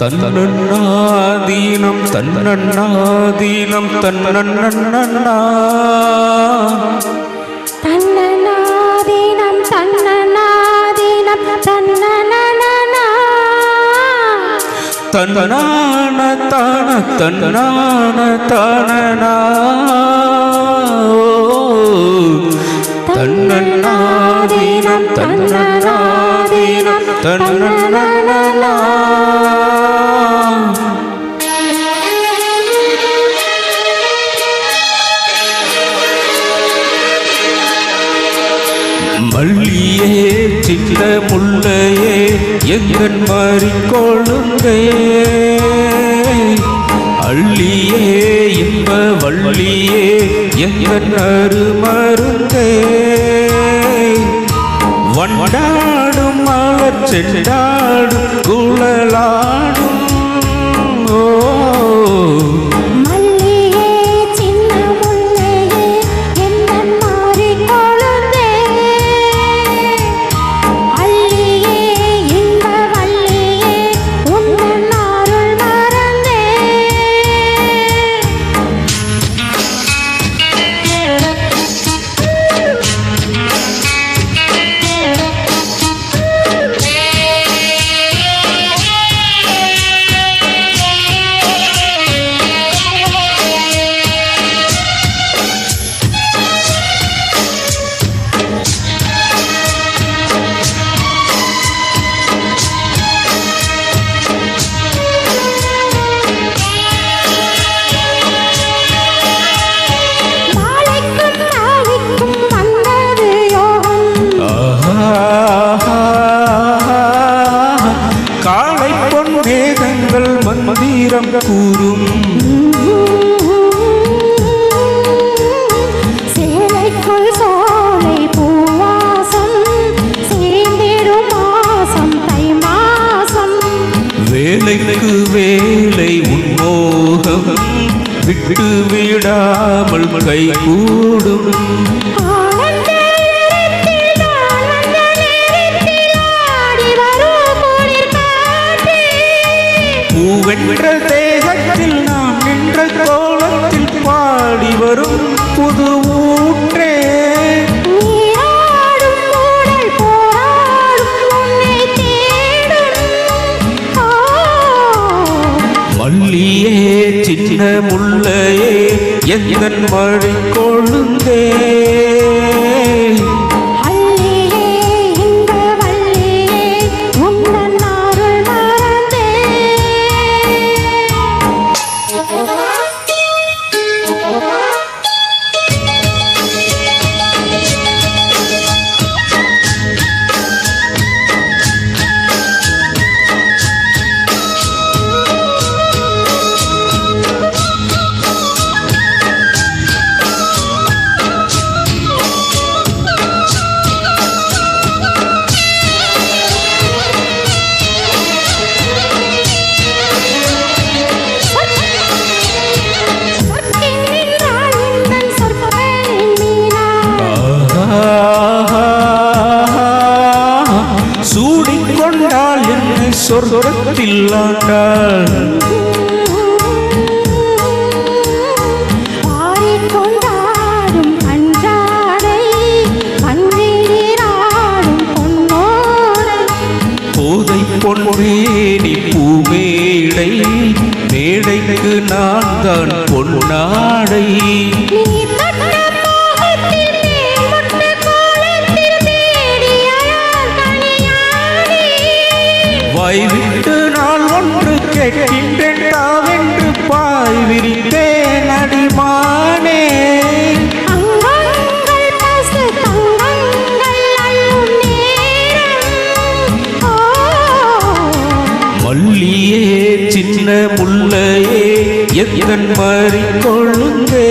தன்னண்ணாதீனம் தன்னண்ணாதீனம் தன்னண்ணா தன்னநாதீனம் தன்னநாதீனம் தன்னனனனா தன்னான தான தன்னான தானனா தன்னண்ணாதீனம் தன்னண்ணாதீனம் தன்னண்ணா மல்லியே சின்ன முள்ளையே எங்கன் மாறி கொழுந்தே அள்ளியே இன்ப வள்ளியே எங்கன் அருமருந்தே வண்டாடும் மலர் செண்டாடும் வேலைக்கு வேலை உன்மோகம் விட்டு விடாமல் கை கூடும். ஆனந்த சின்ன முள்ளையே எந்தன் மழை கொழுந்தே அன்றாடை பன்றிராடும் பொன்னோடை. பூமேடை மேடைக்கு நான் தான் பொன்னாடை பாய் விரித்தேன் அடிமானே மல்லியே சின்ன முல்லையே எத்தன் மாறி மறந்தே.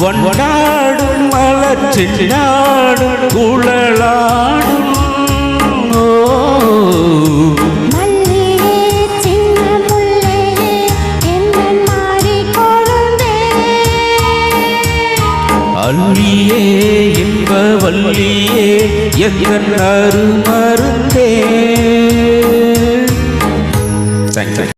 வண்டாடும் மலர் சுழலாடும் அல்லியே இன்ப வல்லியே எங்கள் அருமருந்தே தேங்க்ஸ்